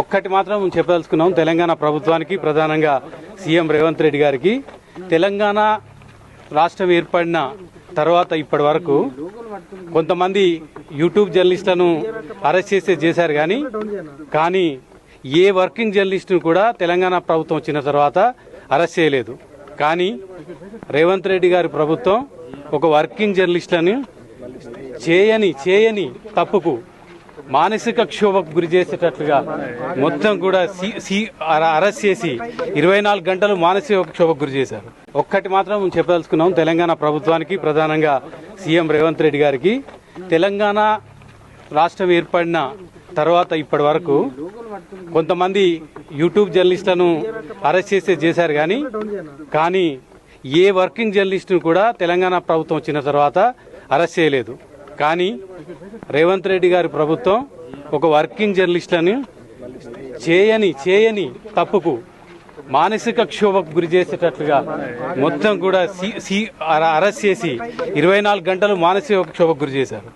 ఒక్కటి మాత్రం చెప్పదలుచుకున్నాం. తెలంగాణ ప్రభుత్వానికి ప్రధానంగా సీఎం రేవంత్ రెడ్డి గారికి. తెలంగాణ రాష్ట్రం ఏర్పడిన తర్వాత ఇప్పటి వరకు కొంతమంది యూట్యూబ్ జర్నలిస్టులను అరెస్ట్ చేసే చేశారు కానీ కానీ ఏ వర్కింగ్ జర్నలిస్టును కూడా తెలంగాణ ప్రభుత్వం వచ్చిన తర్వాత అరెస్ట్ చేయలేదు. కానీ రేవంత్ రెడ్డి గారి ప్రభుత్వం ఒక వర్కింగ్ జర్నలిస్టులను చేయని చేయని తప్పుకు మానసిక క్షోభకు గురి చేసేటట్లుగా మొత్తం కూడా సి- అర- అరెస్ట్ చేసి ఇరవై నాలుగు గంటలు మానసిక క్షోభకు గురి చేశారు. ఒక్కటి మాత్రం చెప్పదలుచుకున్నాం తెలంగాణ ప్రభుత్వానికి ప్రధానంగా సీఎం రేవంత్ రెడ్డి గారికి. తెలంగాణ రాష్ట్రం ఏర్పడిన తర్వాత ఇప్పటి వరకు కొంతమంది యూట్యూబ్ జర్నలిస్టులను అరెస్ట్ చేసే చేశారు కానీ కానీ ఏ వర్కింగ్ జర్నలిస్టును కూడా తెలంగాణ ప్రభుత్వం వచ్చిన తర్వాత అరెస్ట్ చేయలేదు. కానీ రేవంత్ రెడ్డి గారి ప్రభుత్వం ఒక వర్కింగ్ జర్నలిస్ట్లని చేయని చేయని తప్పుకు మానసిక క్షోభకు గురి చేసేటట్లుగా మొత్తం కూడా అర- అరెస్ట్ చేసి ఇరవై నాలుగు గంటలు మానసిక క్షోభకు గురి చేశారు.